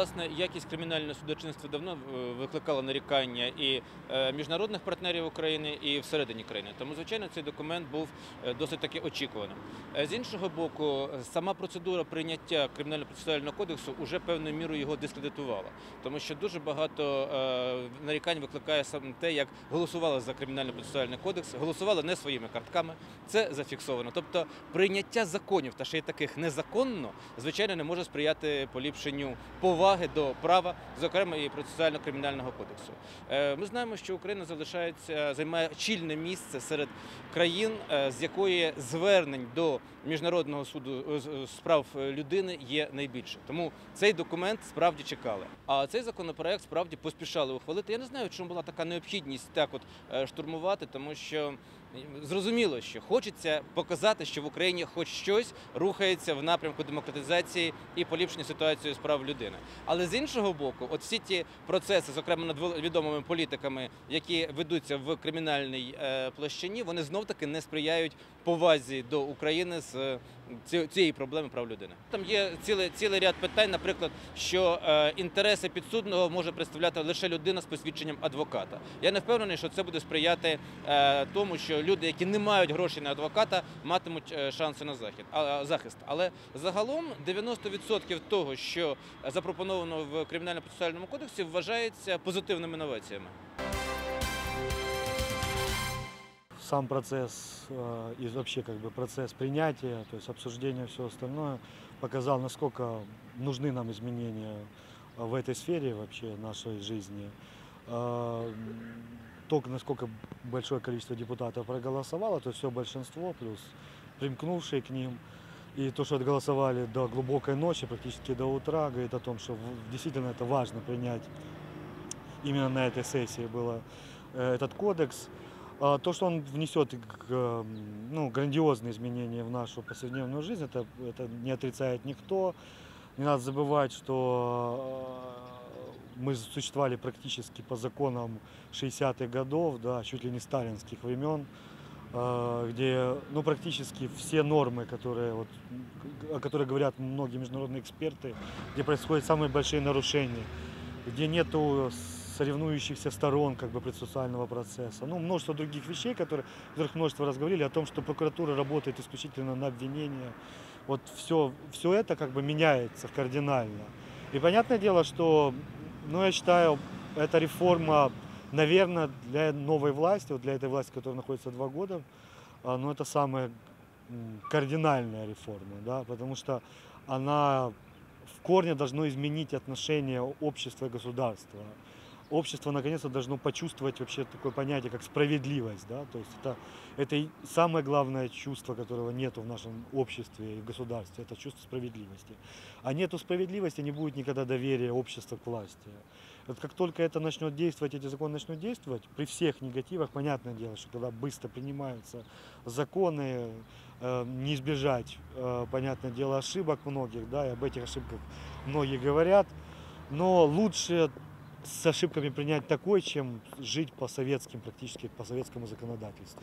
власне якість кримінального судочинства давно е, викликала нарікання і е, міжнародних партнерів України, і всередині країни. Тому, звичайно, цей документ був е, досить таки очікуваним. З іншого боку, сама процедура прийняття кримінально-процесуального кодексу уже певною мірою його дискредитувала, тому що дуже багато нарікань викликає саме те, як голосували за кримінально-процесуальний кодекс, голосували не своїми картками. Це зафіксовано. Тобто прийняття законів та ще й таких незаконно, звичайно, не може сприяти поліпшенню поваги до права, зокрема і процесуально-кримінального кодексу. Е, Ми знаємо, що Україна залишається займає чільне місце серед країн, е, з якої звернень до міжнародного суду е, з- з прав е, людини є найбільше. Тому цей документ справді чекали. А цей законопроект справді поспішали ухвалити. Я не знаю, чому була така необхідність так от е, штурмувати, тому що зрозуміло, що хочеться показати, що в Україні хоч щось рухається в напрямку демократизації і поліпшення ситуації з прав людини. Але з іншого боку, от всі ті процеси, зокрема над відомими політиками, які ведуться в кримінальній е, площині, вони знов таки не сприяють повазі до України з е, цієї проблеми прав людини. Там є цілий, цілий ряд питань, наприклад, що е, інтереси підсудного може представляти лише людина з посвідченням адвоката. Я не впевнений, що це буде сприяти тому, що люди, які не мають грошей на адвоката, матимуть шанси на захід, захист. Але загалом 90% того, що запропоновано в кримінально-процесуальному кодексі, вважається позитивними інноваціями. сам процесс э, и вообще как бы процесс принятия, то есть обсуждения все остальное показал, насколько нужны нам изменения э, в этой сфере вообще нашей жизни. Э, м, Только насколько большое количество депутатов проголосовало, то есть все большинство плюс примкнувшие к ним. и то, что отголосовали до глубокой ночи, практически до утра, говорит о том, что действительно это важно принять именно на этой сессии было э, этот кодекс. А То, что он внесет м, ну, грандиозные изменения в нашу повседневную жизнь, это, это не отрицает никто. Не надо забывать, что э, мы существовали практически по законам 60-х годов, да, чуть ли не сталинских времен, э, где ну, практически все нормы, которые, вот, о которых говорят многие международные эксперты, где происходят самые большие нарушения, где нету соревнующихся сторон как бы процессуального процесса. Ну, множество других вещей, которые, которых множество раз говорили, о том, что прокуратура работает исключительно на обвинение. Вот все, все это как бы меняется кардинально. И понятное дело, что, ну, я считаю, эта реформа, наверное, для новой власти, вот для этой власти, которая находится два года, а, ну, это самая кардинальная реформа, да, потому что она в корне должно изменить отношение общества и государства. Общество наконец-то должно почувствовать вообще такое понятие, как справедливость. Да? То есть это, это самое главное чувство, которого нет в нашем обществе и в государстве, это чувство справедливости. А нету справедливости, не будет никогда доверия общества к власти. Вот как только это начнет действовать, эти законы начнут действовать, при всех негативах, понятное дело, что когда быстро принимаются законы, э, не избежать, э, понятное дело, ошибок многих, да, и об этих ошибках многие говорят, но лучше с ошибками принять такой, чем жить по советским, практически по советскому законодательству.